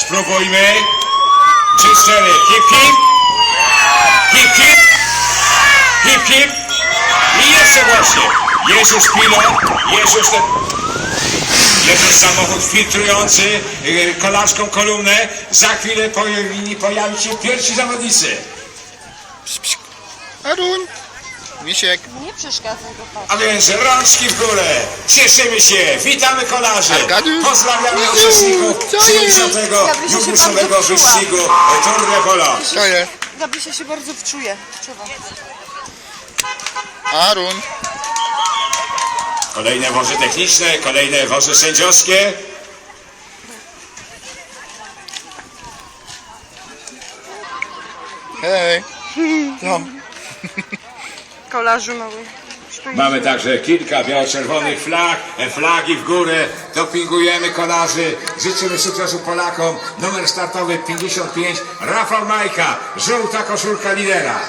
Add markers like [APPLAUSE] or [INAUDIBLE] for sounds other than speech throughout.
Spróbujmy. Trzy, cztery. Hip, hip. Hip, hip. Hip, hip. I jeszcze właśnie. Jest już pilot. Już ten... Już samochód filtrujący yy, kolarską kolumnę. Za chwilę powinni pojawić się pierwsi zawodnicy. Aruń! Misiek. Nie przeszkadzaj go tak. A więc rączki w górę. Cieszymy się. Witamy kolarzy. Arkadiusz? Pozdrawiamy uczestników co jest? 70. Gabrysia się jubileuszowego bardzo wczuła. wyścigu Tour de Polo. To jest. Gabrysia się bardzo wczuje. Wczuwa. Aruń. Kolejne wozy techniczne, kolejne wozy sędziowskie. Hej. [LAUGHS] No. Kolarzu mały. Mamy także kilka biało-czerwonych flag, e, flagi w górę, dopingujemy kolarzy, życzymy sukcesu Polakom, numer startowy 55, Rafał Majka, żółta koszulka lidera.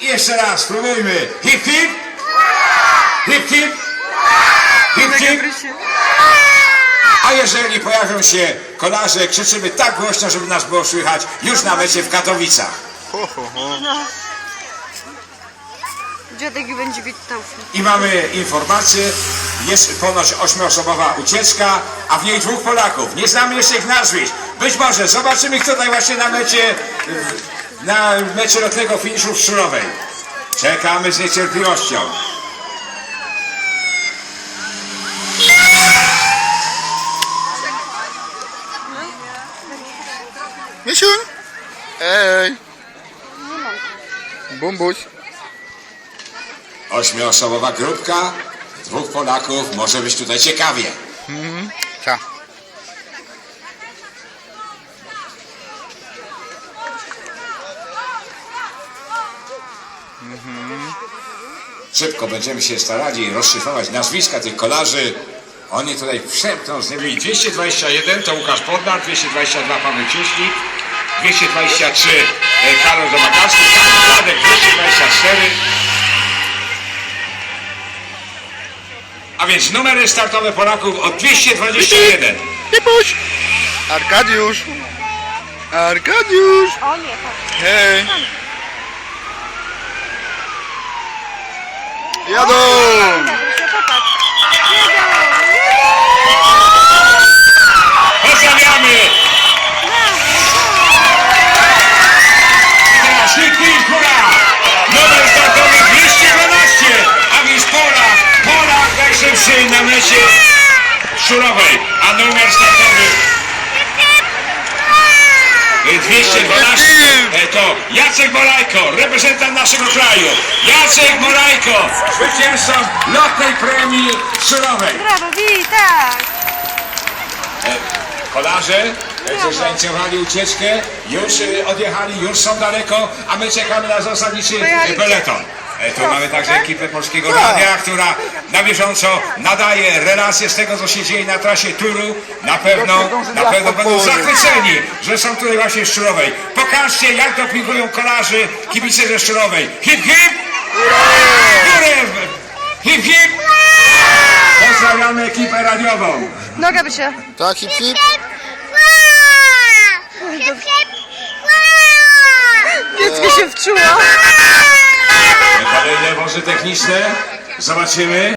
I jeszcze raz, spróbujmy, hip hip, hip hip, hip hip, a jeżeli pojawią się kolarze, krzyczymy tak głośno, żeby nas było słychać już na mecie w Katowicach. Ho, ho, ho. Dziadek będzie witał. I mamy informację, jest ponoć ośmioosobowa ucieczka, a w niej dwóch Polaków. Nie znamy jeszcze ich nazwisk. Być może zobaczymy, kto tutaj właśnie na mecie, w- na mecie lotnego finiszu w Szczurowej. Czekamy z niecierpliwością. Misiuń. Ej. Bumbuś. Ośmioosobowa grupka, dwóch Polaków, może być tutaj ciekawie. Ta. Szybko będziemy się starali rozszyfrować nazwiska tych kolarzy. Oni tutaj przemkną z nimi. 221 to Łukasz Podnar, 222 Paweł Cieślik, 223 e, Karol Domagacki, Więc numery startowe Polaków od 221. Pipuś. Arkadiusz. Arkadiusz. O nie, tak. Hej. Jadą. Pozdrawiamy! Mecie szurowej, a numer startowy y, 212 e, to Jacek Morajko, reprezentant naszego kraju. Jacek Morajko, zwycięzcą lotnej premii szurowej. Brawo, witaj. Kolarze, którzy zainicjowali ucieczkę, już y, odjechali, już są daleko, a my czekamy na zasadniczy Pojechali y, peleton. E, Tu mamy także tak? ekipę Polskiego Radia, która na bieżąco nadaje relacje z tego, co się dzieje na trasie Turu. Na pewno, na pewno będą zachwyceni, że są tutaj właśnie w Szczurowej. Pokażcie, jak dopingują kolarzy kibice ze Szczurowej. Hip, hip! Hip, hip! Pozdrawiamy ekipę radiową. No Gabrysia. Tak, hip, hip. Dziecko się wczuło. Kolejne wozy techniczne. Zobaczymy.